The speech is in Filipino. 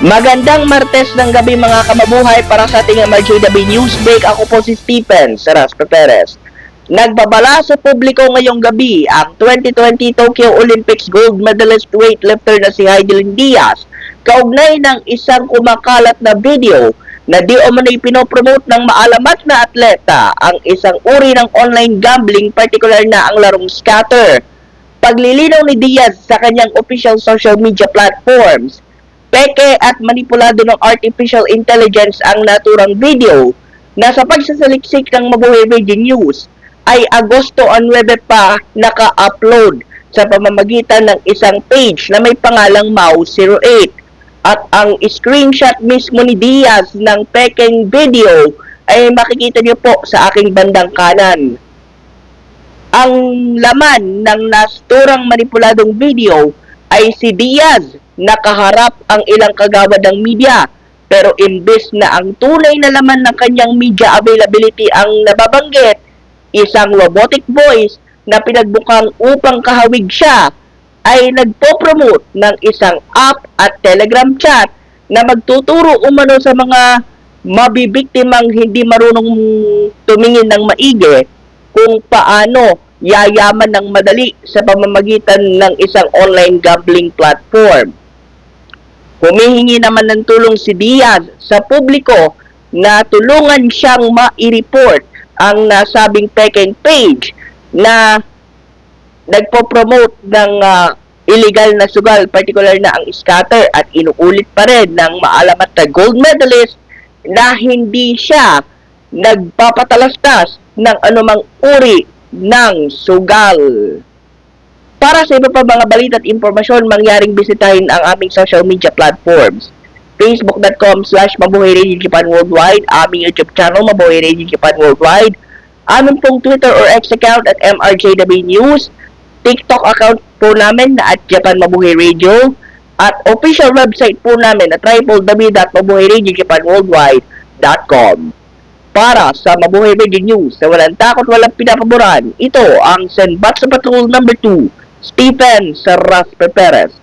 Magandang Martes ng gabi mga kamabuhay para sa ating MRJW News Break. Ako po si Stephen Saras Perez. Nagbabala sa publiko ngayong gabi ang 2020 Tokyo Olympics gold medalist weightlifter na si Heidelin Diaz kaugnay ng isang kumakalat na video na di umano'y pinopromote ng maalamat na atleta ang isang uri ng online gambling, particular na ang larong scatter. Paglilinaw ni Diaz sa kanyang official social media platforms, peke at manipulado ng artificial intelligence ang naturang video na sa pagsasaliksik ng Mabuhay Radio News ay Agosto 9 pa naka-upload sa pamamagitan ng isang page na may pangalang Mau08 at ang screenshot mismo ni Diaz ng pekeng video ay makikita niyo po sa aking bandang kanan. Ang laman ng nasturang manipuladong video ay si Diaz. Nakaharap ang ilang kagawad ng media. Pero imbes na ang tunay na laman ng kanyang media availability ang nababanggit, isang robotic voice na pinagbukang upang kahawig siya ay nagpo-promote ng isang app at telegram chat na magtuturo umano sa mga mabibiktimang hindi marunong tumingin ng maigi kung paano yayaman ng madali sa pamamagitan ng isang online gambling platform. Humihingi naman ng tulong si Diaz sa publiko na tulungan siyang ma-report ang nasabing peking page na nagpo-promote ng ah, illegal na sugal, particular na ang scatter at inuulit pa rin ng maalamat na gold medalist na hindi siya nagpapatalastas ng anumang uri ng sugal. Para sa iba pa mga balita at impormasyon, mangyaring bisitahin ang aming social media platforms. Facebook.com slash Mabuhay Radio Japan Worldwide, aming YouTube channel Mabuhay Radio Japan Worldwide, aming pong Twitter or X account at MRJW News, TikTok account po namin na at Japan Mabuhay Radio, at official website po namin na www.mabuhayradiojapanworldwide.com. Para sa Mabuhay Radio News na walang takot, walang pinapaboran, ito ang Senbat sa Patrol number 2, Stephen Sarras Perez.